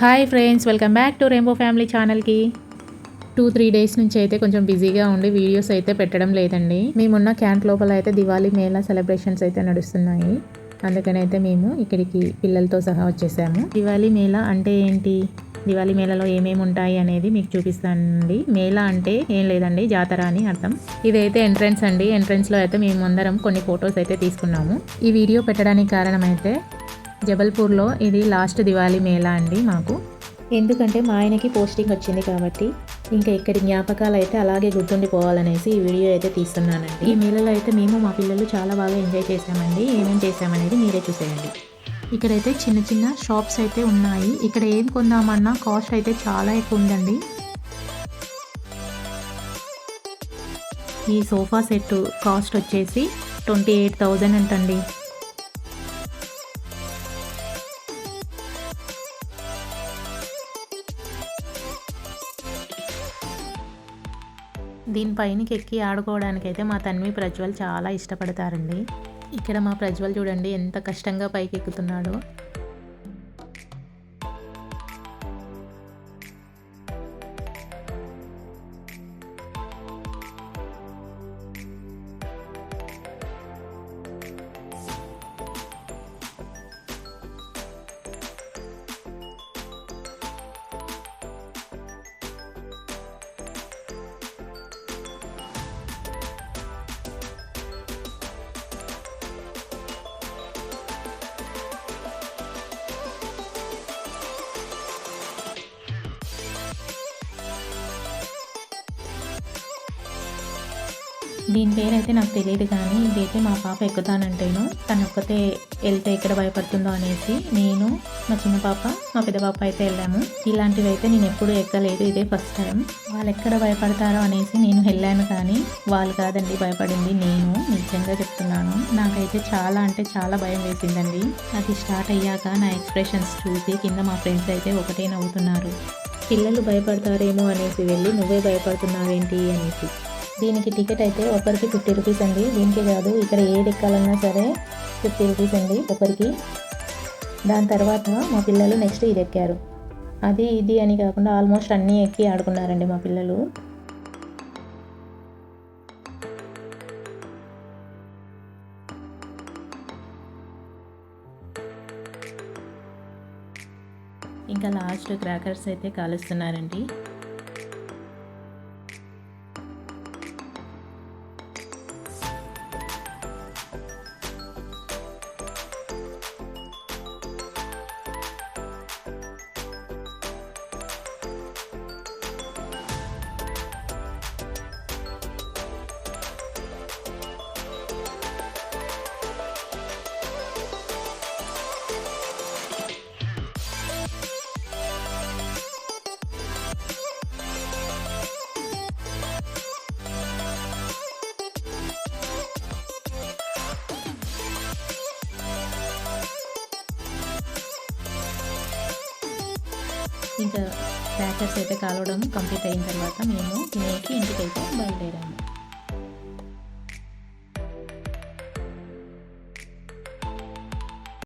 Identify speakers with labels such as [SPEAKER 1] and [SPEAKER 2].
[SPEAKER 1] Hi friends welcome back to rainbow family ఛానల్కి. Two three days నుంచి అయితే కొంచెం బిజీగా ఉండి వీడియోస్ అయితే పెట్టడం లేదండి. మేమున్న క్యాంప్ లోపల అయితే దివాళీ మేళా సెలబ్రేషన్స్ అయితే నడుస్తున్నాయి. అందుకని అయితే మేము ఇక్కడికి పిల్లలతో సహా వచ్చేసాము. దివాళీ మేళా అంటే ఏంటి? దివాళీ మేళలో ఏమేమి ఉంటాయి అనేది మీకు చూపిస్తానండి. మేళ అంటే ఏం లేదండి జాతర అని అర్థం. ఇదైతే ఎంట్రన్స్ అండి. ఎంట్రన్స్లో అయితే మేము అందరం కొన్ని ఫొటోస్ అయితే తీసుకున్నాము. ఈ వీడియో పెట్టడానికి కారణమైతే జబల్పూర్లో ఇది లాస్ట్ దివాళీ మేళా అండి మాకు. ఎందుకంటే మా ఆయనకి పోస్టింగ్ వచ్చింది కాబట్టి ఇంకా ఇక్కడి జ్ఞాపకాలు అయితే అలాగే గుర్తుండిపోవాలనేసి ఈ వీడియో అయితే తీస్తున్నానండి. ఈ మేళలో అయితే మేము మా పిల్లలు చాలా బాగా ఎంజాయ్ చేసామండి ఏమేం చేసామనేది మీరే చూసేయండి. ఇక్కడైతే చిన్న చిన్న షాప్స్ అయితే ఉన్నాయి. ఇక్కడ ఏం కొందామన్నా కాస్ట్ అయితే చాలా ఎక్కువ ఉందండి. ఈ సోఫా సెట్ కాస్ట్ వచ్చేసి ట్వంటీ ఎయిట్ థౌజండ్ అంటండి. దీనిపైనకి ఎక్కి ఆడుకోవడానికి అయితే మా తన్వి ప్రజ్వల్ చాలా ఇష్టపడతారండి. ఇక్కడ మా ప్రజ్వల్ చూడండి ఎంత కష్టంగా పైకి ఎక్కుతున్నాడో దీని పేరైతే నాకు తెలియదు కానీ ఇదైతే మా పాప ఎక్కుతానంటేను తను ఒక్కతే వెళ్తే ఎక్కడ భయపడుతుందో అనేసి నేను మా చిన్న పాప మా పెద్ద పాప అయితే వెళ్ళాము. ఇలాంటివి అయితే నేను ఎప్పుడు ఎక్కలేదు ఇదే ఫస్ట్ టైం. వాళ్ళు ఎక్కడ భయపడతారో అనేసి నేను వెళ్ళాను కానీ వాళ్ళు కాదండి భయపడింది నేను నిజంగా చెప్తున్నాను. నాకైతే చాలా అంటే చాలా భయం వేసిందండి. అది స్టార్ట్ అయ్యాక నా ఎక్స్ప్రెషన్స్ చూసి కింద మా ఫ్రెండ్స్ అయితే ఒకటే నవ్వుతున్నారు. పిల్లలు భయపడతారేమో అనేసి వెళ్ళి నువ్వే భయపడుతున్నావేంటి అనేసి. దీనికి టికెట్ అయితే ఒకరికి ఫిఫ్టీ రూపీస్ అండి. దీనికి కాదు ఇక్కడ ఏది ఎక్కాలన్నా సరే ఫిఫ్టీ రూపీస్ అండి ఒకరికి. దాని తర్వాత మా పిల్లలు నెక్స్ట్ ఇది ఎక్కారు. అది ఇది అని కాకుండా ఆల్మోస్ట్ అన్నీ ఎక్కి ఆడుకున్నారండి మా పిల్లలు. ఇంకా లాస్ట్ క్రాకర్స్ అయితే కాలుస్తున్నారండి. ఇంకా క్రాకర్స్ అయితే కాలవడం కంప్లీట్ అయిన తర్వాత మేము తినేసి ఇంటికి అయితే బయలుదేరాము.